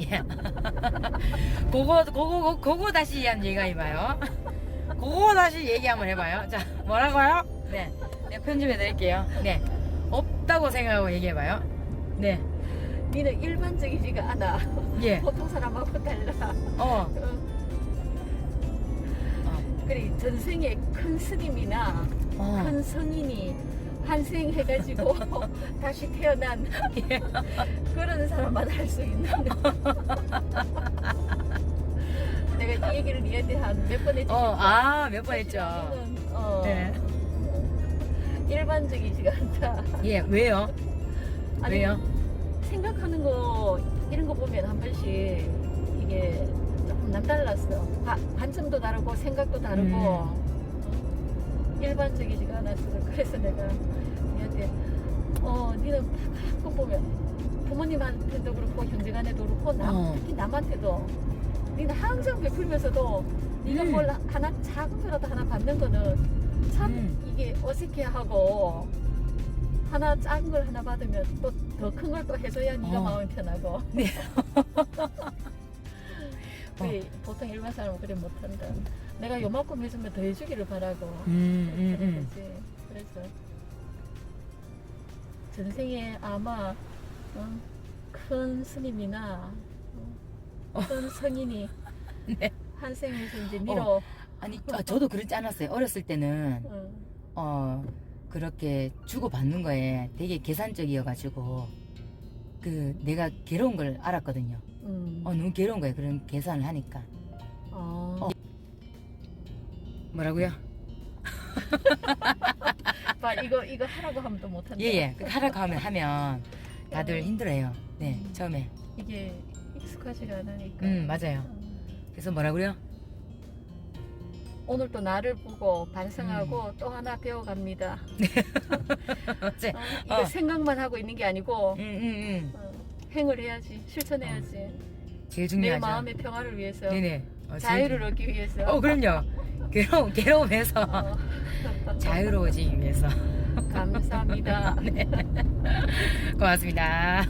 예. 그거 그거 그거 다시 얘기해봐요. 그거 다시 얘기 한번 해봐요. 자 뭐라고요? 네, 네 편집해 드릴게요. 네, 없다고 생각하고 얘기해봐요. 네, 니는 일반적이지가 않아. 예, 보통 사람하고 달라. 어, 어, 어, 그래 전생에 큰 스님이나 어. 큰 성인이 환생해가지고 다시 태어난 예. 그런 사람만 할 수 있는. 내가 이 얘기를 니한테 한 몇 번 했지. 어, 아, 몇 번 했죠. 어, 네. 일반적이지가 않다. 예, 왜요? 아니, 왜요? 생각하는 거 이런 거 보면 한 번씩 이게 조금 남달랐어. 바- 관점도 다르고 생각도 다르고 음. 어, 일반적이지가 않았어. 그래서 내가 니한테 어 니는 가끔 보면 부모님한테도 그렇고 형제간에도 그렇고 남, 어. 특히 남한테도 니는 항상 베풀면서도 네가 음. 뭘 하나 작은 거라도 하나 받는 거는 참 음. 이게 어색해하고 하나 작은 걸 하나 받으면 또 더 큰 걸 또 해줘야 네가 어. 마음이 편하고 네. 그래, 보통 일반 사람은 그래 못한다 내가 요만큼 해주면 더 해주기를 바라고 음, 음, 음. 그렇지. 그래서 전생에 아마 어, 큰 스님이나 어, 큰 성인이 네. 한 생에서 이제 밀어 아니, 아, 저도 그렇지 않았어요. 어렸을 때는 어, 어 그렇게 주고 받는 거에 되게 계산적이어가지고 그 내가 괴로운 걸 알았거든요. 음. 어 너무 괴로운 거예요. 그런 계산을 하니까 어. 뭐라고요? 봐 이거 이거 하라고 하면 또 못한다 예예. 그 하라고 하면 하면 다들 어. 힘들어요. 네 음. 처음에. 이게 익숙하지가 않으니까 음 맞아요. 음. 그래서 뭐라고요? 오늘 또 나를 보고 반성하고 음. 또 하나 배워갑니다. 맞아요. 어, 이거 어. 생각만 하고 있는 게 아니고 응응응. 어, 행을 해야지, 실천해야지. 제일 내 중요하죠. 마음의 평화를 위해서, 네네. 어, 제일 자유를 중- 얻기 위해서. 어 그럼요. 괴로움 괴로움에서 어, 자유로워지기 위해서. 감사합니다. 고맙습니다.